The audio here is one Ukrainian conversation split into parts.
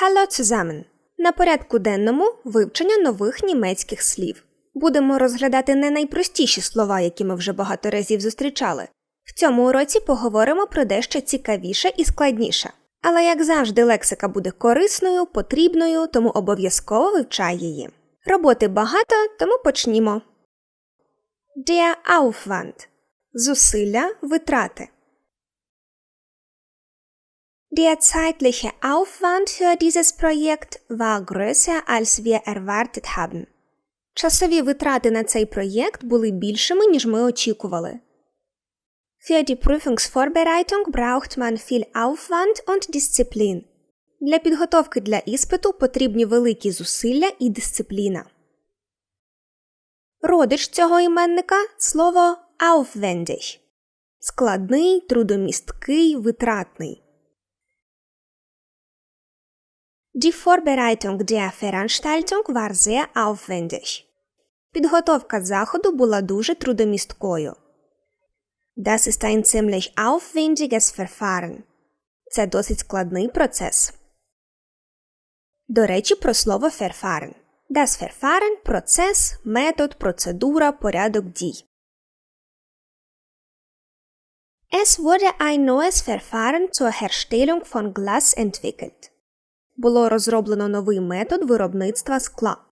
Hallo zusammen! На порядку денному вивчення нових німецьких слів. Будемо розглядати не найпростіші слова, які ми вже багато разів зустрічали. В цьому уроці поговоримо про дещо цікавіше і складніше. Але, як завжди, лексика буде корисною, потрібною, тому обов'язково вивчай її. Роботи багато, тому почнімо. Der Aufwand – зусилля, витрати. Der zeitliche Aufwand für dieses Projekt war größer, als wir erwartet haben. Часові витрати на цей проєкт були більшими, ніж ми очікували. Für die Prüfungsvorbereitung braucht man viel Aufwand und Disziplin. Для підготовки для іспиту потрібні великі зусилля і дисципліна. Родич цього іменника слово aufwendig. Складний, трудомісткий, витратний. Die Vorbereitung der Veranstaltung war sehr aufwendig. Підготовка заходу була дуже трудомісткою. Das ist ein ziemlich aufwendiges Verfahren. Це досить складний процес. До речі, про слово Verfahren. Das Verfahren – процес, метод, процедура, порядок дій. Es wurde ein neues Verfahren zur Herstellung von Glas entwickelt. Було розроблено новий метод виробництва скла.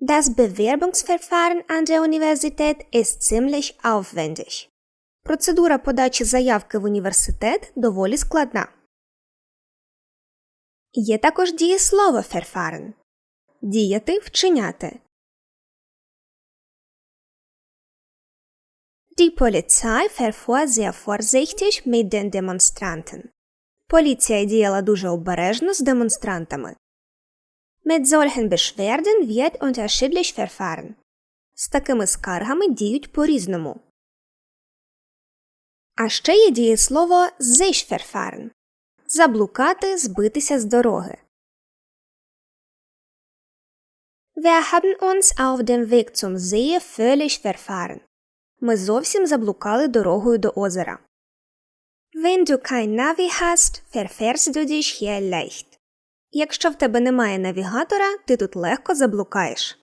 Das Bewerbungsverfahren an der Universität ist ziemlich aufwendig. Процедура подачі заявки в університет доволі складна. Є також дієслово Verfahren – діяти, вчиняти. Die Polizei verfuhr sehr vorsichtig mit den Demonstranten. Поліція діяла дуже обережно з демонстрантами. Mit solchen Beschwerden wird unterschiedlich verfahren. З такими скаргами діють по-різному. А ще є дієслово sich verfahren – заблукати, збитися з дороги. Wir haben uns auf dem Weg zum See völlig verfahren. Ми зовсім заблукали дорогою до озера. Wenn du kein Navi hast, verfährst du dich hier leicht. Якщо в тебе немає навігатора, ти тут легко заблукаєш.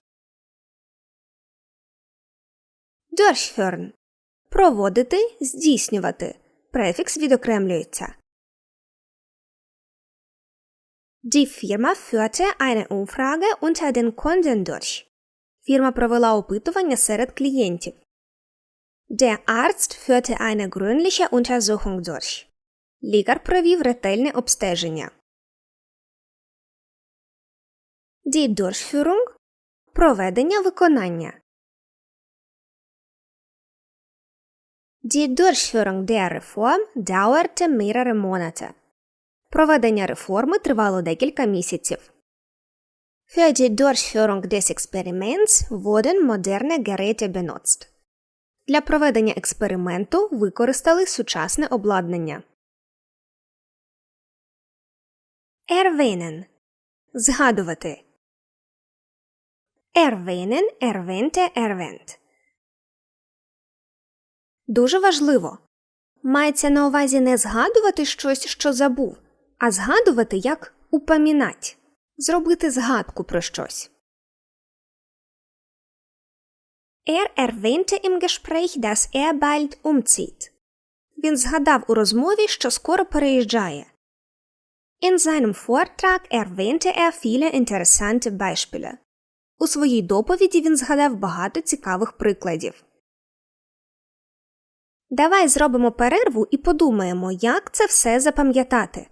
Durchführen – проводити, здійснювати. Префікс відокремлюється. Die Firma führte eine Umfrage unter den Kunden durch. Фірма провела опитування серед клієнтів. Der Arzt führte eine gründliche Untersuchung durch. Лікар провів ретельне обстеження. Die Durchführung – проведення виконання. Die Durchführung der Reform dauerte mehrere Monate. Проведення реформи тривало декілька місяців. Für die Durchführung des Experiments wurden moderne Geräte benutzt. Для проведення експерименту використали сучасне обладнання. Erwähnen – згадувати. Erwähnen, erwähnte, erwähnt. Дуже важливо. Мається на увазі не згадувати щось, що забув, а згадувати як упамінать. Зробити згадку про щось. Er erwähnte im Gespräch, dass er bald umzieht. Він згадав у розмові, що скоро переїжджає. In seinem Vortrag erwähnte er viele interessante Beispiele. У своїй доповіді він згадав багато цікавих прикладів. Давай зробимо перерву і подумаємо, як це все запам'ятати.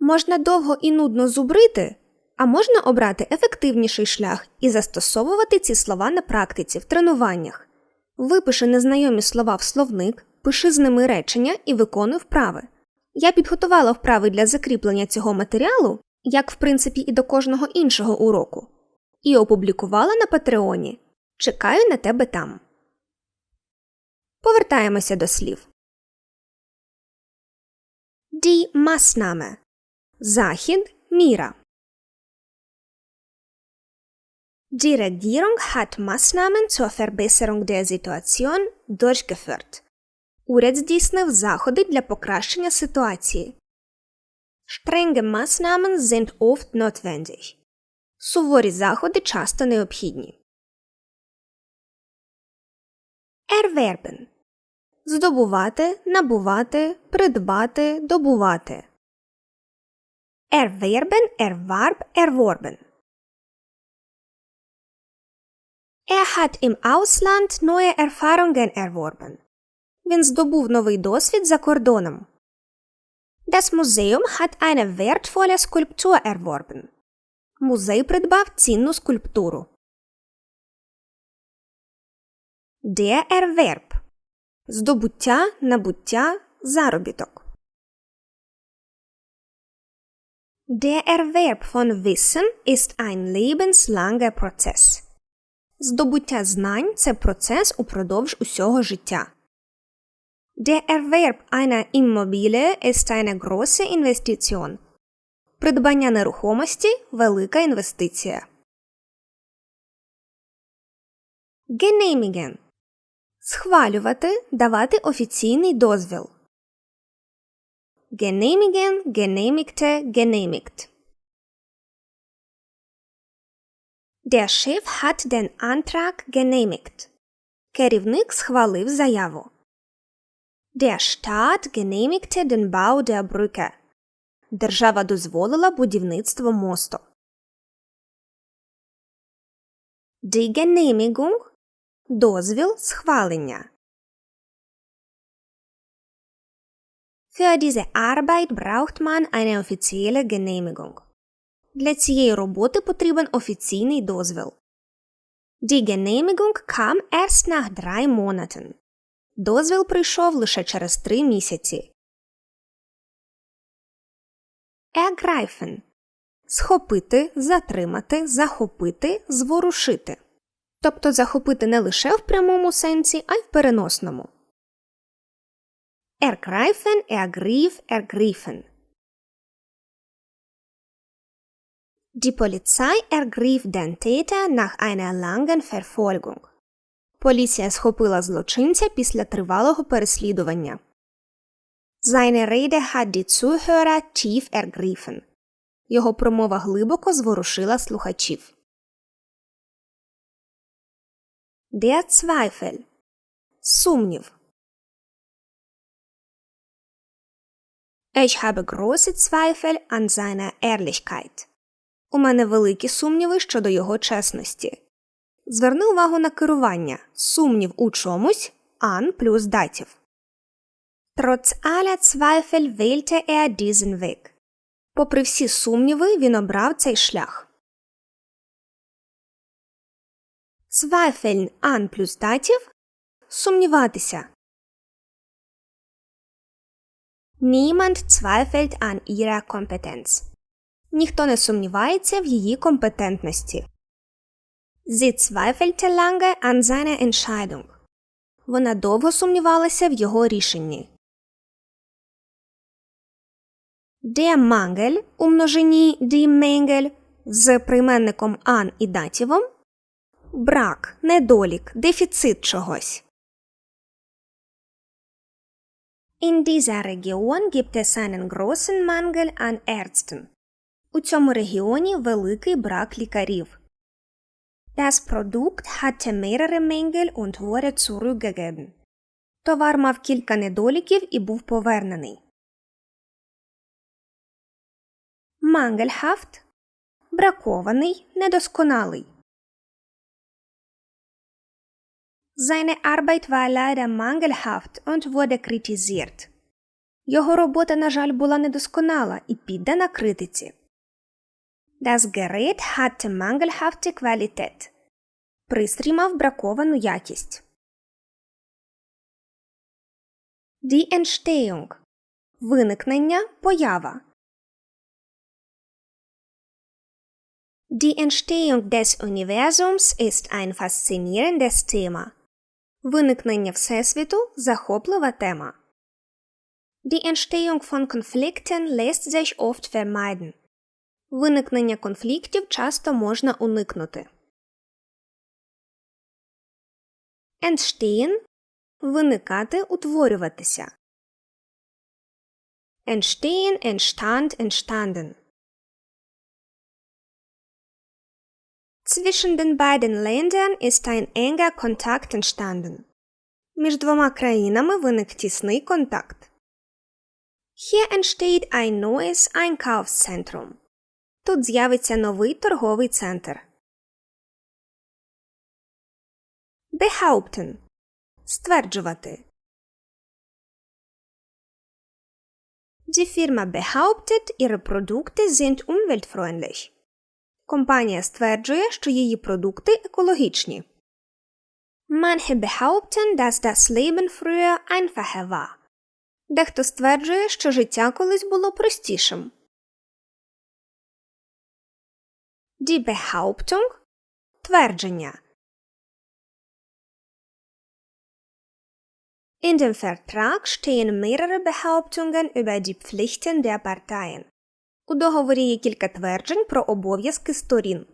Можна довго і нудно зубрити, а можна обрати ефективніший шлях і застосовувати ці слова на практиці в тренуваннях. Випиши незнайомі слова в словник, пиши з ними речення і виконуй вправи. Я підготувала вправи для закріплення цього матеріалу, як в принципі і до кожного іншого уроку, і опублікувала на Патреоні. Чекаю на тебе там. Повертаємося до слів. Die Maßnahme Захід міра. Die Regierung hat Maßnahmen zur Verbesserung der Situation durchgeführt. Уряд здійснив заходи для покращення ситуації. Strenge Maßnahmen sind oft notwendig. Суворі заходи часто необхідні. Erwerben. Здобувати, набувати, придбати, добувати. Erwerben, erwarb, erworben. Er hat im Ausland neue Erfahrungen erworben. Він здобув новий досвід за кордоном. Das Museum hat eine wertvolle Skulptur erworben. Музей придбав цінну скульптуру. Der Erwerb. Здобуття, набуття, заробіток. Der Erwerb von Wissen ist ein lebenslanger Prozess. Здобуття знань це процес упродовж усього життя. Der Erwerb einer Immobilie ist eine große Investition. Придбання нерухомості велика інвестиція. Genehmigen. Схвалювати, давати офіційний дозвіл. Genehmigen, genehmigte, genehmigt. Der Chef hat den Antrag genehmigt. Керівник схвалив заяву. Der Staat genehmigte den Bau der Brücke. Держава дозволила будівництво мосту. Die Genehmigung – дозвіл, схвалення. Für diese Arbeit braucht man eine offizielle Genehmigung. Для цієї роботи потрібен офіційний дозвіл. Die Genehmigung kam erst nach drei Monaten. Дозвіл прийшов лише через три місяці. Ergreifen – схопити, затримати, захопити, зворушити. Тобто захопити не лише в прямому сенсі, а й в переносному. Ergreifen, ergriff, ergriffen. Die Polizei ergriff den Täter nach einer langen Verfolgung. Поліція схопила злочинця після тривалого переслідування. Seine Rede hat die Zuhörer tief ergriffen. Його промова глибоко зворушила слухачів. Der Zweifel Сумнів. Ich habe große Zweifel an seiner Ehrlichkeit. У мене великі сумніви щодо його чесності. Зверни увагу на керування. Сумнів у чомусь an плюс датів. Trotz aller Zweifel wählte er diesen Weg. Попри всі сумніви, він обрав цей шлях. Zweifeln an плюс датів сумніватися. Niemand zweifelt an ihrer Kompetenz. Ніхто не сумнівається в її компетентності. Sie zweifelte lange an seiner Entscheidung. Вона довго сумнівалася в його рішенні. Der Mangel у множині die Mängel з прийменником an і датівом брак, недолік, дефіцит чогось. In dieser Region gibt es einen großen Mangel an Ärzten. У цьому регіоні великий брак лікарів. Das Produkt hatte mehrere Mängel und wurde zurückgegeben. Товар мав кілька недоліків і був повернений. Mangelhaft – бракований, недосконалий. Seine Arbeit war leider mangelhaft und wurde kritisiert. Його робота, на жаль, була недосконала і піддана критиці. Das Gerät hatte mangelhafte Qualität. Пристрій мав браковану якість. Die Entstehung – виникнення, поява. Die Entstehung des Universums ist ein faszinierendes Thema. Виникнення Всесвіту – захоплива тема. Die Entstehung von Konflikten lässt sich oft vermeiden. Виникнення конфліктів часто можна уникнути. Entstehen – виникати, утворюватися. Entstehen, entstand, entstanden. Zwischen den beiden Ländern ist ein enger Kontakt entstanden. Між двома країнами виник тісний контакт. Hier entsteht ein neues Einkaufszentrum. Тут з'явиться новий торговий центр. Behaupten – стверджувати. Die Firma behauptet, ihre Produkte sind umweltfreundlich. Компанія стверджує, що її продукти екологічні. Manche behaupten, dass das Leben früher einfacher war. Дехто стверджує, що життя колись було простішим. Die Behauptung – твердження. In dem Vertrag stehen mehrere Behauptungen über die Pflichten der Parteien. У договорі є кілька тверджень про обов'язки сторін.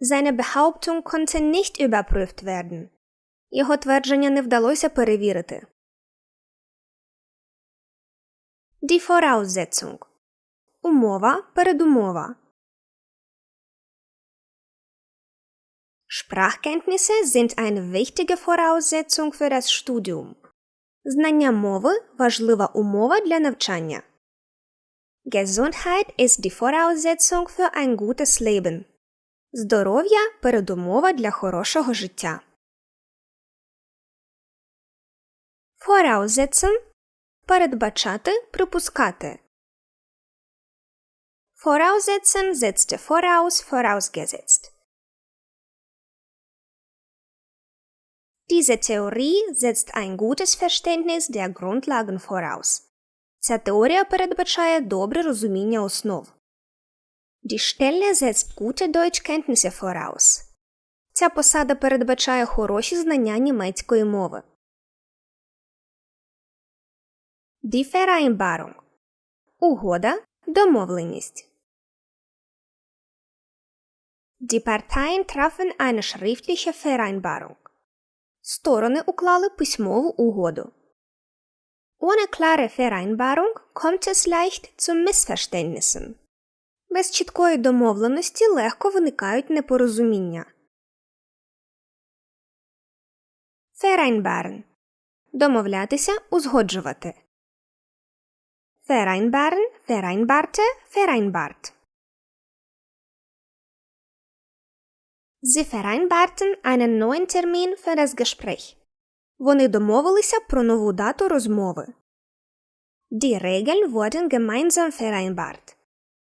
Seine Behauptung konnte nicht überprüft werden. Його твердження не вдалося перевірити. Die Voraussetzung Умова, передумова. Sprachkenntnisse sind eine wichtige Voraussetzung für das Studium. Знання мови важлива умова для навчання. Gesundheit ist die Voraussetzung für ein gutes Leben. Здоров'я передумова для хорошого життя. Voraussetzen – передбачати, припускати. Voraussetzen setzte voraus, vorausgesetzt. Diese Theorie setzt ein gutes Verständnis der Grundlagen voraus. Ця теорія передбачає добре розуміння основ. Die Stelle setzt gute Deutschkenntnisse voraus. Ця посада передбачає хороші знання німецької мови. Die Vereinbarung Угода, домовленість. Die Parteien trafen eine schriftliche Vereinbarung. Сторони уклали письмову угоду. Ohne klare Vereinbarung kommt es leicht zu Missverständnissen. Без чіткої домовленості легко виникають непорозуміння. Vereinbaren Домовлятися, узгоджувати. Vereinbaren, vereinbarte, vereinbart. Sie vereinbarten einen neuen Termin für das Gespräch. Вони домовилися про нову дату розмови. Die Regeln wurden gemeinsam vereinbart.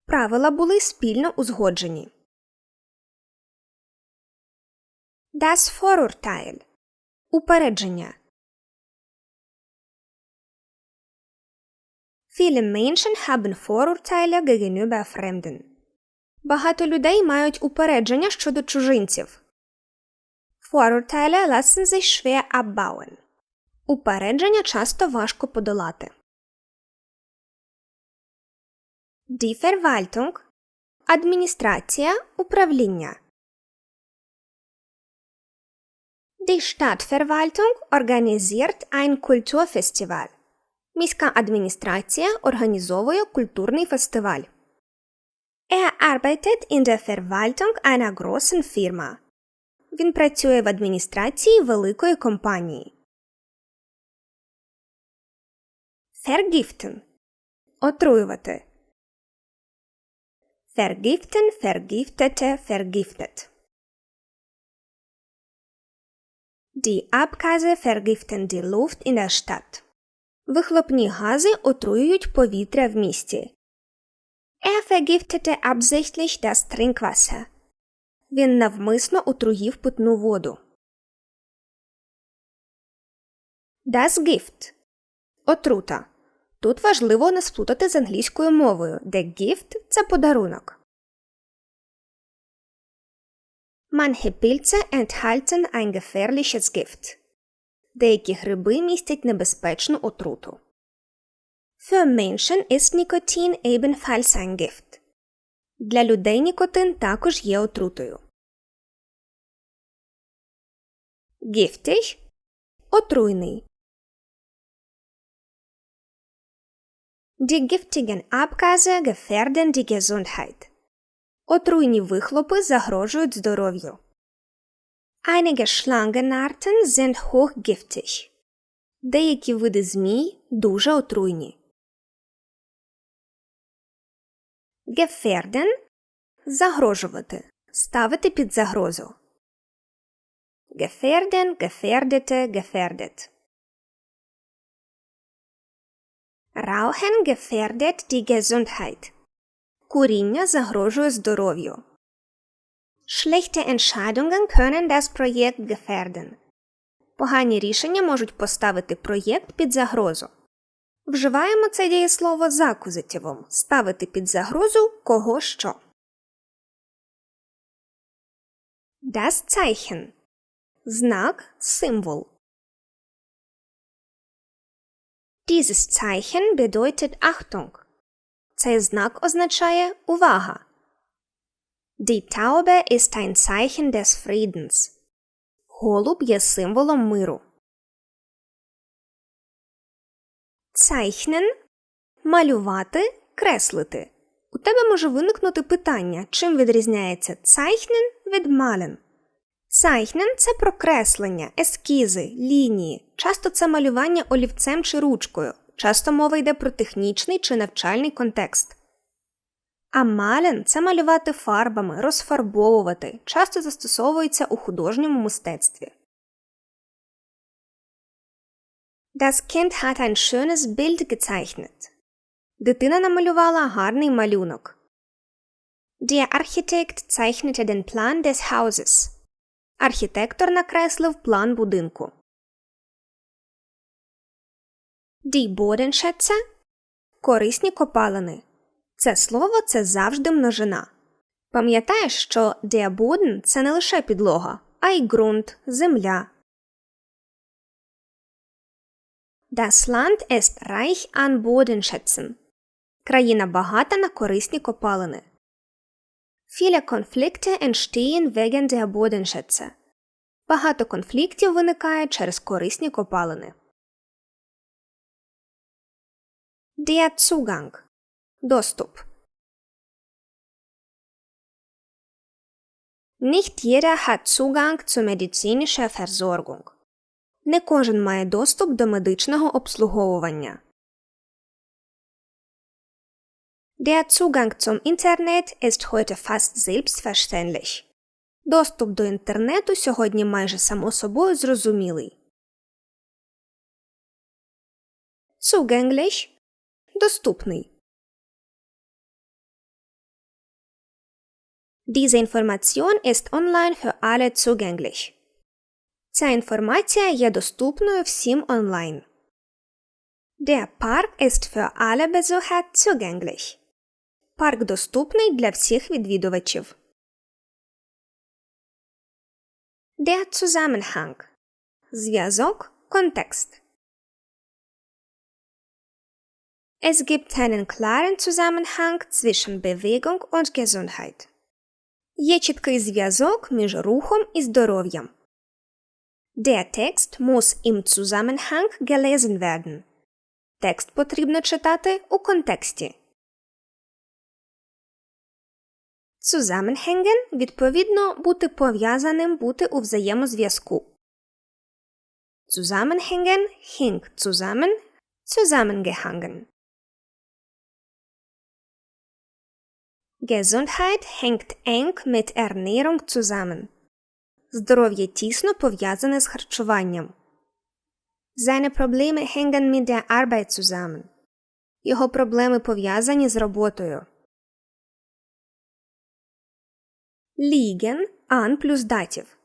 Правила були спільно узгоджені. Das Vorurteil Упередження Viele Menschen haben Vorurteile gegenüber Fremden. Багато людей мають упередження щодо чужинців. Vorurteile lassen sich schwer abbauen. Упередження часто важко подолати. Die Verwaltung – адміністрація, управління. Die Stadtverwaltung organisiert ein Kulturfestival. Міська адміністрація організовує культурний фестиваль. Er arbeitet in der Verwaltung einer großen Firma. Він працює в адміністрації великої компанії. Vergiften – отруювати. Vergiften, vergiftete, vergiftet. Die Abgase vergiften die Luft in der Stadt. Вихлопні гази отруюють повітря в місті. Er vergiftete absichtlich das Trinkwasser. Він навмисно отруїв питну воду. Das Gift – отрута. Тут важливо не сплутати з англійською мовою, де gift – це подарунок. Manche Pilze enthalten ein gefährliches Gift. Деякі гриби містять небезпечну отруту. Für Menschen ist Nikotin ebenfalls ein Gift. Для людей нікотин також є отрутою. Giftig – отруйний. Die giftigen Abgase gefährden die Gesundheit. Отруйні вихлопи загрожують здоров'ю. Einige Schlangenarten sind hochgiftig. Деякі види змій дуже отруйні. Gefährden – загрожувати, ставити під загрозу. Gefährden, gefährdete, gefährdet. Rauchen gefährdet die Gesundheit. Куріння загрожує здоров'ю. Schlechte Entscheidungen können das Projekt gefährden. Погані рішення можуть поставити проєкт під загрозу. Вживаємо це дієслово з акузативом ставити під загрозу кого що. Das Zeichen знак, символ. Dieses Zeichen bedeutet Achtung. Цей знак означає увага. Die Taube ist ein Zeichen des Friedens. Голуб є символом миру. Zeichnen – малювати, креслити. У тебе може виникнути питання, чим відрізняється zeichnen від malen. Zeichnen – це прокреслення, ескізи, лінії. Часто це малювання олівцем чи ручкою. Часто мова йде про технічний чи навчальний контекст. А мален це малювати фарбами, розфарбовувати, часто застосовується у художньому мистецтві. Das Kind hat ein schönes Bild gezeichnet. Дитина намалювала гарний малюнок. Der Architekt zeichnete den Plan des Hauses. Архітектор накреслив план будинку. Die Bodenschätze – корисні копалини. Це слово це завжди множина. Пам'ятаєш, що der Boden – це не лише підлога, а й ґрунт, земля. Das Land ist reich an Bodenschätzen. Країна багата на корисні копалини. Viele Konflikte entstehen wegen der Bodenschätze. Багато конфліктів виникає через корисні копалини. Der Zugang Доступ. Nicht jeder hat Zugang zu medizinischer Versorgung. Не кожен має доступ до медичного обслуговування. Der Zugang zum Internet ist heute fast selbstverständlich. Доступ до інтернету сьогодні майже само собою зрозумілий. Zugänglich – доступний. Diese Information ist online für alle zugänglich. Ця інформація є доступною всім онлайн. Der Park ist für alle Besucher zugänglich. Парк доступний для всіх відвідувачів. Der Zusammenhang Зв'язок, контекст. Es gibt einen klaren Zusammenhang zwischen Bewegung und Gesundheit. Є чіткий зв'язок між рухом і здоров'ям. Der Text muss im Zusammenhang gelesen werden. Текст потрібно читати у контексті. Zusammenhängen – відповідно бути пов'язаним, бути у взаємозв'язку. Zusammenhängen hing zusammen, zusammengehangen. Gesundheit hängt eng mit Ernährung zusammen. Здоров'я тісно пов'язане з харчуванням. Seine Probleme hängen mit der Arbeit zusammen. Його проблеми пов'язані з роботою. Liegen – ан плюс датів.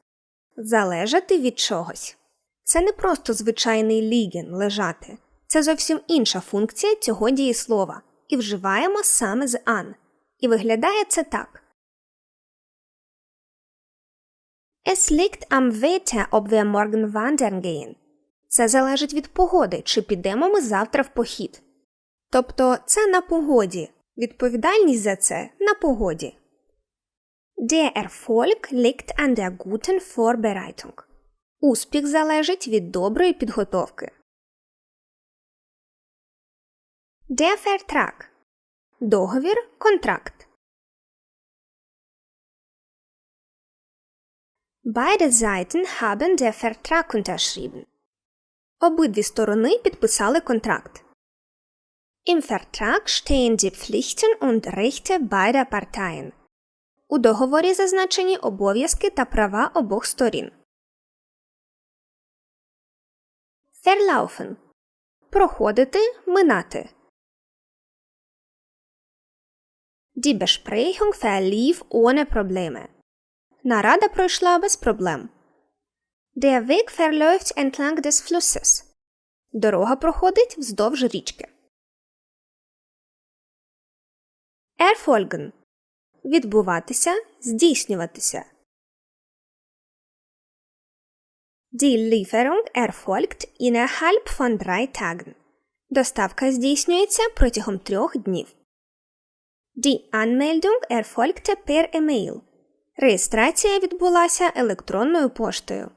Залежати від чогось. Це не просто звичайний ліген лежати. Це зовсім інша функція цього дієслова. І вживаємо саме з ан. І виглядає це так. Es liegt am Wetter, ob wir morgen wandern gehen. Це залежить від погоди, чи підемо ми завтра в похід. Тобто це на погоді. Відповідальність за це на погоді. Der Erfolg liegt an der guten Vorbereitung. Успіх залежить від доброї підготовки. Der Vertrag. Договір, контракт. Beide Seiten haben der Vertrag unterschrieben. Обидві сторони підписали контракт. Im Vertrag stehen die Pflichten und Rechte beider Parteien. У договорі зазначені обов'язки та права обох сторін. Verlaufen. Проходити, минати. Die Besprechung verlief ohne Probleme. Нарада пройшла без проблем. Der Weg verläuft entlang des Flusses. Дорога проходить вздовж річки. Erfolgen. Відбуватися, здійснюватися. Die Lieferung erfolgt innerhalb von drei Tagen. Доставка здійснюється протягом трьох днів. Die Anmeldung erfolgte per E-Mail. Реєстрація відбулася електронною поштою.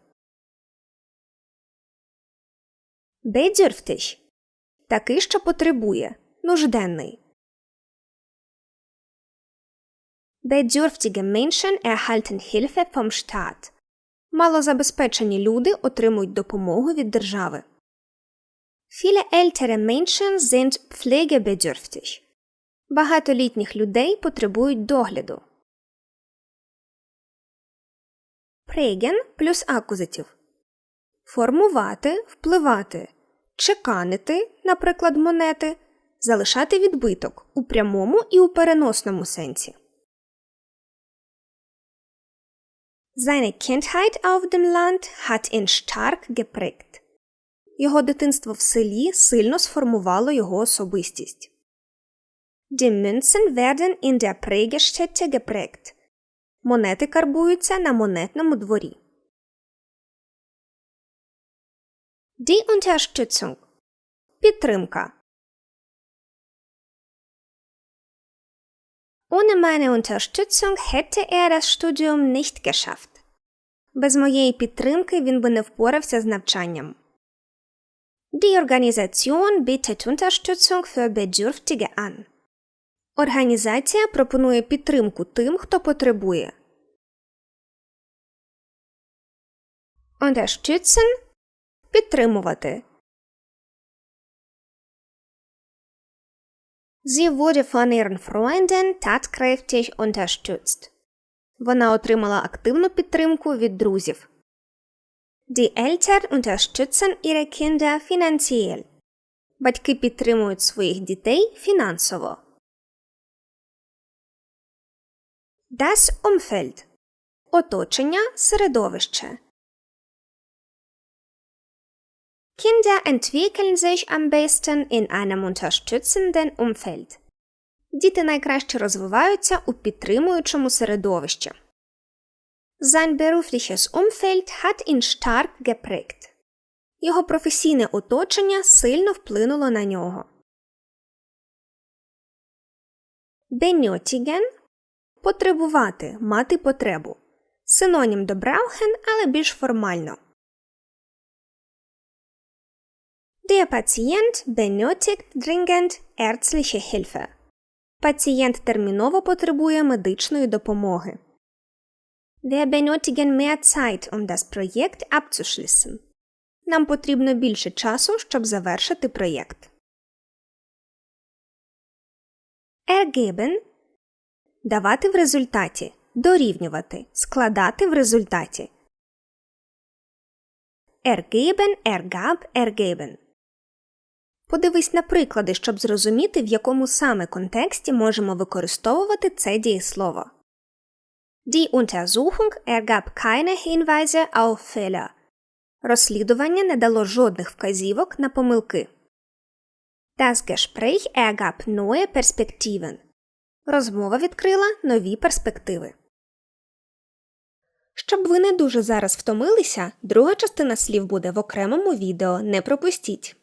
Bedürftig – такий, що потребує, нужденний. Bedürftige Menschen erhalten Hilfe vom Staat. Малозабезпечені люди отримують допомогу від держави. Viele ältere Menschen sind pflegebedürftig. Багато літніх людей потребують догляду. Prägen плюс акузатив. Формувати, впливати, чеканити, наприклад, монети, залишати відбиток у прямому і у переносному сенсі. Seine Kindheit auf dem Land hat ihn stark geprägt. Його дитинство в селі сильно сформувало його особистість. Die Münzen werden in der Prägestätte geprägt. Монети карбуються на монетному дворі. Die Unterstützung. Підтримка. Ohne meine Unterstützung hätte er das Studium nicht geschafft. Без моєї підтримки він би не впорався з навчанням. Die Organisation bietet Unterstützung für Bedürftige an. Організація пропонує підтримку тим, хто. Unterstützen – підтримувати. Sie wurde von ihren Freunden tatkräftig unterstützt. Вона отримала активну підтримку від друзів. Die Eltern unterstützen ihre Kinder finanziell. Батьки підтримують своїх дітей фінансово. Das Umfeld – оточення, середовище. Kinder entwickeln sich am besten in einem unterstützenden Umfeld. Діти найкраще розвиваються у підтримуючому середовищі. Sein berufliches Umfeld hat ihn stark geprägt. Його професійне оточення сильно вплинуло на нього. Benötigen – потребувати, мати потребу. Синонім до brauchen, але більш формально. Der Patient benötigt dringend ärztliche Hilfe. Пацієнт терміново потребує медичної допомоги. Wir benötigen mehr Zeit, um das Projekt abzuschließen. Нам потрібно більше часу, щоб завершити проєкт. Ergeben – давати в результаті, дорівнювати, складати в результаті. Ergeben, ergab, ergeben. Подивись на приклади, щоб зрозуміти, в якому саме контексті можемо використовувати це дієслово. Die Untersuchung ergab keine Hinweise auf Fehler. Розслідування не дало жодних вказівок на помилки. Das Gespräch ergab neue Perspektiven. Розмова відкрила нові перспективи. Щоб ви не дуже зараз втомилися, друга частина слів буде в окремому відео. Не пропустіть.